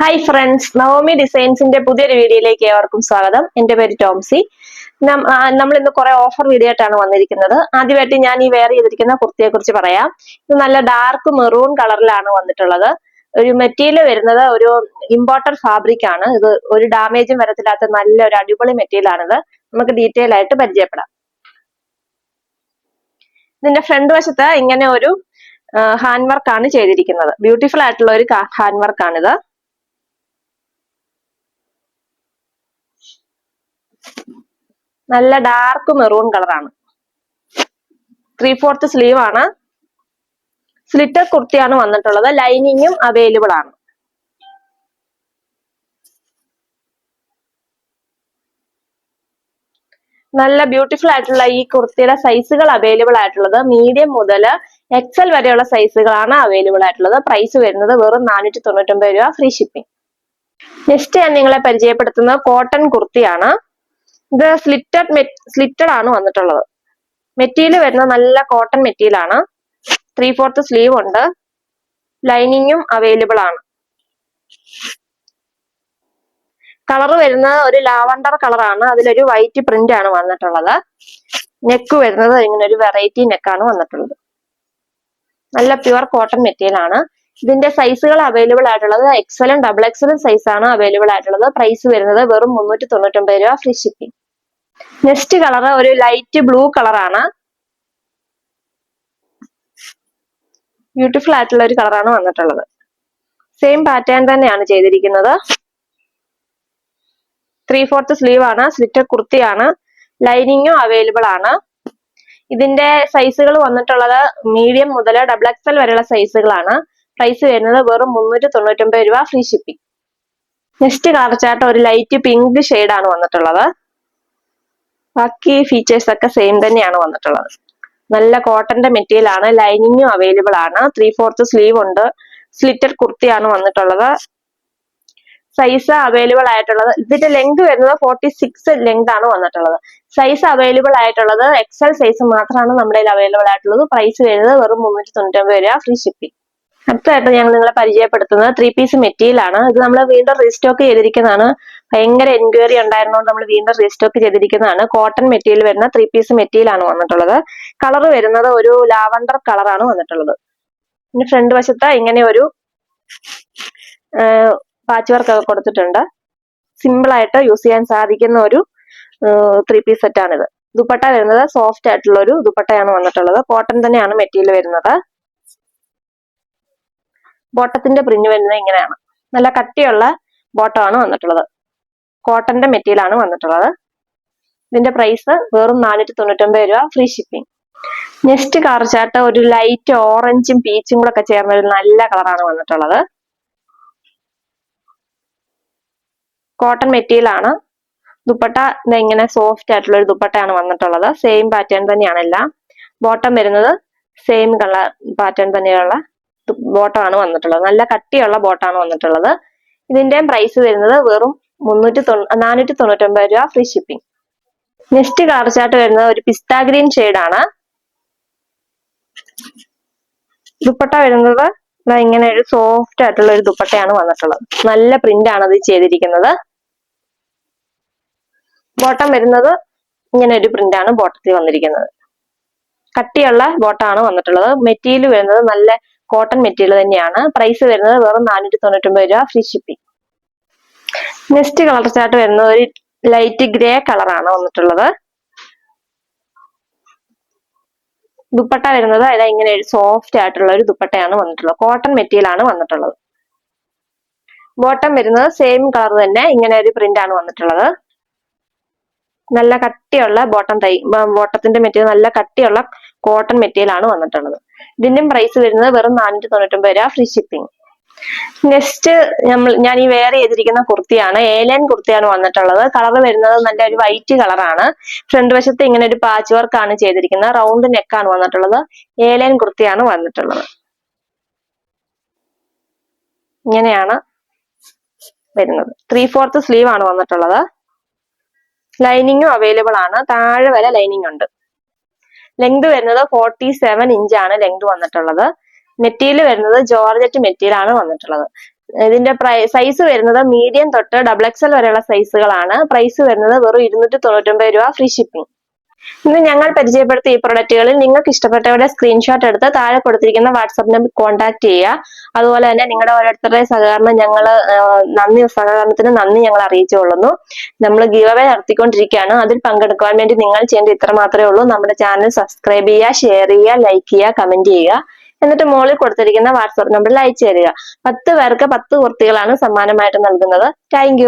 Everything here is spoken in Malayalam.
ഹായ് ഫ്രണ്ട്സ് നവമി ഡിസൈൻസിന്റെ പുതിയൊരു വീഡിയോയിലേക്ക് ഏവർക്കും സ്വാഗതം. എന്റെ പേര് ടോംസി. നമ്മൾ ഇന്ന് കുറെ ഓഫർ വീഡിയോ ആയിട്ടാണ് വന്നിരിക്കുന്നത്. ആദ്യമായിട്ട് ഞാൻ ഈ വെയർ ചെയ്തിരിക്കുന്ന കുർത്തിയെ കുറിച്ച് പറയാം. ഇത് നല്ല ഡാർക്ക് മെറൂൺ കളറിലാണ് വന്നിട്ടുള്ളത്. ഒരു മെറ്റീരിയൽ വരുന്നത് ഒരു ഇമ്പോർട്ടഡ് ഫാബ്രിക് ആണ്. ഇത് ഒരു ഡാമേജും വരത്തില്ലാത്ത നല്ല ഒരു അടിപൊളി മെറ്റീരിയൽ ആണിത്. നമുക്ക് ഡീറ്റെയിൽ ആയിട്ട് പരിചയപ്പെടാം. ഇതിന്റെ ഫ്രണ്ട് വശത്ത് ഇങ്ങനെ ഒരു ഹാൻഡ് വർക്ക് ആണ് ചെയ്തിരിക്കുന്നത്. ബ്യൂട്ടിഫുൾ ആയിട്ടുള്ള ഒരു ഹാൻഡ് വർക്ക് ആണിത്. നല്ല ഡാർക്ക് മെറൂൺ കളറാണ് ത്രീ ഫോർത്ത് സ്ലീവ് ആണ്. സ്ലിറ്റർ കുർത്തിയാണ് വന്നിട്ടുള്ളത്. ലൈനിങ്ങും അവൈലബിൾ ആണ്. നല്ല ബ്യൂട്ടിഫുൾ ആയിട്ടുള്ള ഈ കുർത്തിയുടെ സൈസുകൾ അവൈലബിൾ ആയിട്ടുള്ളത്. മീഡിയം മുതൽ എക്സൽ വരെയുള്ള സൈസുകളാണ് അവൈലബിൾ ആയിട്ടുള്ളത്. പ്രൈസ് വരുന്നത് വെറും നാനൂറ്റി തൊണ്ണൂറ്റൊമ്പത് രൂപ ഫ്രീ ഷിപ്പിംഗ് നെക്സ്റ്റ് ഞാൻ നിങ്ങളെ പരിചയപ്പെടുത്തുന്നത് കോട്ടൺ കുർത്തിയാണ്. ഇത് സ്ലിറ്റഡ് സ്ലിറ്റഡ് ആണ് വന്നിട്ടുള്ളത്. മെറ്റീരിയൽ വരുന്നത് നല്ല കോട്ടൺ മെറ്റീരിയൽ ആണ്. ത്രീ ഫോർത്ത് സ്ലീവ് ഉണ്ട് ലൈനിങ്ങും അവൈലബിൾ ആണ്. കളർ വരുന്നത് ഒരു ലാവണ്ടർ കളറാണ് അതിലൊരു വൈറ്റ് പ്രിന്റ് ആണ് വന്നിട്ടുള്ളത്. നെക്ക് വരുന്നത് ഇങ്ങനെ ഒരു വെറൈറ്റി നെക്കാണ് വന്നിട്ടുള്ളത്. നല്ല പ്യുവർ കോട്ടൺ മെറ്റീരിയൽ ആണ്. ഇതിന്റെ സൈസുകൾ അവൈലബിൾ ആയിട്ടുള്ളത് എക്സലും ഡബിൾ എക്സലും സൈസ് ആണ് അവൈലബിൾ ആയിട്ടുള്ളത്. പ്രൈസ് വരുന്നത് വെറും മുന്നൂറ്റി തൊണ്ണൂറ്റൊമ്പത് രൂപ ഫ്രീ ഷിപ്പിംഗ് നെക്സ്റ്റ് കളർ ഒരു ലൈറ്റ് ബ്ലൂ കളറാണ് ബ്യൂട്ടിഫുൾ ആയിട്ടുള്ള ഒരു കളറാണ് വന്നിട്ടുള്ളത്. സെയിം പാറ്റേൺ തന്നെയാണ് ചെയ്തിരിക്കുന്നത്. ത്രീ ഫോർത്ത് സ്ലീവ് ആണ് സ്ലിറ്റർ കുർത്തിയാണ് ലൈനിങ്ങും അവൈലബിൾ ആണ്. ഇതിന്റെ സൈസുകൾ വന്നിട്ടുള്ളത് മീഡിയം മുതൽ ഡബിൾ എക്സൽ വരെയുള്ള സൈസുകളാണ് പ്രൈസ് വരുന്നത് വെറും മുന്നൂറ്റി തൊണ്ണൂറ്റൊമ്പത് രൂപ free shipping next colour chart ഒരു ലൈറ്റ് പിങ്ക് ആണ് വന്നിട്ടുള്ളത്. ബാക്കി ഫീച്ചേഴ്സ് ഒക്കെ സെയിം തന്നെയാണ് വന്നിട്ടുള്ളത്. നല്ല കോട്ടന്റെ മെറ്റീരിയൽ ആണ് ലൈനിങ്ങും അവൈലബിൾ ആണ്. ത്രീ ഫോർത്ത് സ്ലീവ് ഉണ്ട്. സ്ലിറ്റർ കുർത്തിയാണ് വന്നിട്ടുള്ളത്. സൈസ് അവൈലബിൾ ആയിട്ടുള്ളത്. ഇതിന്റെ ലെങ്ത് വരുന്നത് ഫോർട്ടി സിക്സ് ലെങ്ത് ആണ് വന്നിട്ടുള്ളത്. സൈസ് അവൈലബിൾ ആയിട്ടുള്ളത് എക്സൽ സൈസ് മാത്രമാണ് നമ്മുടെ അവൈലബിൾ ആയിട്ടുള്ളത്. പ്രൈസ് വരുന്നത് വെറും മുന്നൂറ്റി തൊണ്ണൂറ്റൊമ്പത് രൂപ ഫ്രീ ഷിപ്പിംഗ് അടുത്തായിട്ട് ഞങ്ങൾ നിങ്ങളെ പരിചയപ്പെടുത്തുന്നത് ത്രീ പീസ് മെറ്റീരിയൽ ആണ്. ഇത് നമ്മൾ വീണ്ടും റീസ്റ്റോക്ക് ചെയ്തിരിക്കുന്നതാണ്. ഭയങ്കര എൻക്വയറി ഉണ്ടായിരുന്നതുകൊണ്ട് നമ്മൾ വീണ്ടും റീസ്റ്റോക്ക് ചെയ്തിരിക്കുന്നതാണ്. കോട്ടൺ മെറ്റീരിയൽ വരുന്ന ത്രീ പീസ് മെറ്റീരിയൽ ആണ് വന്നിട്ടുള്ളത്. കളർ വരുന്നത് ഒരു ലാവണ്ടർ കളറാണ് വന്നിട്ടുള്ളത്. പിന്നെ ഫ്രണ്ട് വശത്ത് ഇങ്ങനെ ഒരു പാച്ച് വർക്ക് ഒക്കെ കൊടുത്തിട്ടുണ്ട്. സിമ്പിൾ ആയിട്ട് യൂസ് ചെയ്യാൻ സാധിക്കുന്ന ഒരു ത്രീ പീസ് സെറ്റ് ആണിത്. ദുപ്പട്ട വരുന്നത് സോഫ്റ്റ് ആയിട്ടുള്ള ഒരു ദുപ്പട്ടയാണ് വന്നിട്ടുള്ളത്. കോട്ടൺ തന്നെയാണ് മെറ്റീരിയൽ വരുന്നത്. ബോട്ടത്തിന്റെ പ്രിന്റ് വരുന്നത് ഇങ്ങനെയാണ്. നല്ല കട്ടിയുള്ള ബോട്ടമാണ് വന്നിട്ടുള്ളത്. കോട്ടന്റെ മെറ്റീരിയൽ ആണ് വന്നിട്ടുള്ളത്. ഇതിന്റെ പ്രൈസ് വെറും നാനൂറ്റി തൊണ്ണൂറ്റൊമ്പത് രൂപ ഫ്രീ ഷിപ്പിംഗ് നെക്സ്റ്റ് കളർ ഒരു ലൈറ്റ് ഓറഞ്ചും പീച്ചും കൂടെ ഒക്കെ ചേർന്ന ഒരു നല്ല കളറാണ് വന്നിട്ടുള്ളത്. കോട്ടൺ മെറ്റീരിയൽ ആണ്. ദുപ്പട്ട ഇങ്ങനെ സോഫ്റ്റ് ആയിട്ടുള്ള ഒരു ദുപ്പട്ടയാണ് വന്നിട്ടുള്ളത്. സെയിം പാറ്റേൺ തന്നെയാണ് എല്ലാം. ബോട്ടം വരുന്നത് സെയിം കളർ പാറ്റേൺ തന്നെയുള്ള ബോട്ടം ആണ് വന്നിട്ടുള്ളത്. നല്ല കട്ടിയുള്ള ബോട്ടാണ് വന്നിട്ടുള്ളത്. ഇതിന്റെ പ്രൈസ് വരുന്നത് വെറും മുന്നൂറ്റി തൊണ്ണൂ നാനൂറ്റി തൊണ്ണൂറ്റൊമ്പത് രൂപ free shipping next colour chart വരുന്നത് ഒരു പിസ്ത ഗ്രീൻ ആണ്. ദുപ്പട്ട വരുന്നത് ഇങ്ങനെ ഒരു സോഫ്റ്റ് ആയിട്ടുള്ള ഒരു ദുപ്പട്ടയാണ് വന്നിട്ടുള്ളത്. നല്ല പ്രിന്റ് ആണ് ഇത് ചെയ്തിരിക്കുന്നത്. ബോട്ടം വരുന്നത് ഇങ്ങനെ ഒരു പ്രിന്റ് ആണ് ബോട്ടത്തിൽ വന്നിരിക്കുന്നത്. കട്ടിയുള്ള ബോട്ടാണ് വന്നിട്ടുള്ളത്. മെറ്റീരിയൽ വരുന്നത് നല്ല കോട്ടൺ മെറ്റീരിയൽ തന്നെയാണ്. പ്രൈസ് വരുന്നത് വെറും നാനൂറ്റി തൊണ്ണൂറ്റൊമ്പത് രൂപ free shipping next colour chart വരുന്നത് ഒരു ലൈറ്റ് ഗ്രേ കളറാണ് വന്നിട്ടുള്ളത്. ദുപ്പട്ട വരുന്നത് അതായത് ഇങ്ങനെ ഒരു സോഫ്റ്റ് ആയിട്ടുള്ള ഒരു ദുപ്പട്ടയാണ് വന്നിട്ടുള്ളത്. കോട്ടൺ മെറ്റീരിയൽ ആണ് വന്നിട്ടുള്ളത്. ബോട്ടം വരുന്നത് സെയിം കളർ തന്നെ ഇങ്ങനെ ഒരു പ്രിന്റ് ആണ് വന്നിട്ടുള്ളത്. നല്ല കട്ടിയുള്ള ബോട്ടം തൈ ബോട്ടത്തിന്റെ മെറ്റീരിയൽ നല്ല കട്ടിയുള്ള കോട്ടൺ മെറ്റീരിയൽ ആണ് വന്നിട്ടുള്ളത്. ഇതിന്റെയും പ്രൈസ് വരുന്നത് വെറും നാനൂറ്റി തൊണ്ണൂറ്റൊമ്പത് രൂപ ഫ്രീ ഷിപ്പിംഗ് നെക്സ്റ്റ് നമ്മൾ ഞാൻ ഈ വെയർ ചെയ്തിരിക്കുന്ന കുർത്തിയാണ് ഏലൻ കുർത്തിയാണ് വന്നിട്ടുള്ളത്. കളർ വരുന്നത് നല്ല ഒരു വൈറ്റ് കളറാണ് ഫ്രണ്ട് വശത്ത് ഇങ്ങനെ ഒരു പാച്ച് വർക്ക് ആണ് ചെയ്തിരിക്കുന്നത്. റൗണ്ട് നെക്കാണ് വന്നിട്ടുള്ളത്. ഏലൻ കുർത്തിയാണ് വന്നിട്ടുള്ളത്. ഇങ്ങനെയാണ് വരുന്നത്. ത്രീ ഫോർത്ത് സ്ലീവ് ആണ് വന്നിട്ടുള്ളത്. ലൈനിങ്ങും അവൈലബിൾ ആണ്. താഴെ വരെ ലൈനിങ് ഉണ്ട്. ലെങ്ത് വരുന്നത് ഫോർട്ടി സെവൻ ആണ് ലെങ്ത് വന്നിട്ടുള്ളത്. മെറ്റീരിയൽ വരുന്നത് ജോർജറ്റ് മെറ്റീരിയൽ ആണ് വന്നിട്ടുള്ളത്. ഇതിന്റെ സൈസ് വരുന്നത് മീഡിയം തൊട്ട് ഡബിൾ എക്സൽ വരെയുള്ള സൈസുകളാണ് പ്രൈസ് വരുന്നത് വെറും ഇരുന്നൂറ്റി തൊണ്ണൂറ്റൊമ്പത് രൂപ ഫ്രീ ഷിപ്പിംഗ് ഇന്ന് ഞങ്ങൾ പരിചയപ്പെടുത്തിയ ഈ പ്രൊഡക്റ്റുകളിൽ നിങ്ങൾക്ക് ഇഷ്ടപ്പെട്ടവരുടെ സ്ക്രീൻഷോട്ട് എടുത്ത് താഴെ കൊടുത്തിരിക്കുന്ന വാട്സാപ്പ് നമ്പർ കോൺടാക്ട് ചെയ്യുക. അതുപോലെ തന്നെ നിങ്ങളുടെ ഓരോരുത്തരുടെ സഹകരണം ഞങ്ങൾ നന്ദി സഹകരണത്തിന് നന്ദി ഞങ്ങൾ അറിയിച്ചുകൊള്ളുന്നു. നമ്മൾ ഗീവ് അവേ നടത്തിക്കൊണ്ടിരിക്കുകയാണ്. അതിൽ പങ്കെടുക്കാൻ വേണ്ടി നിങ്ങൾ ചെയ്യേണ്ടത് ഇത്ര മാത്രമേ ഉള്ളൂ. നമ്മുടെ ചാനൽ സബ്സ്ക്രൈബ് ചെയ്യുക ഷെയർ ചെയ്യുക ലൈക്ക് ചെയ്യുക കമന്റ് ചെയ്യുക. എന്നിട്ട് മുകളിൽ കൊടുത്തിരിക്കുന്ന വാട്സാപ്പ് നമ്പറിൽ അയച്ചു തരിക പത്ത് പേർക്ക് പത്ത് കുർത്തികളാണ് സമ്മാനമായിട്ട് നൽകുന്നത്. താങ്ക്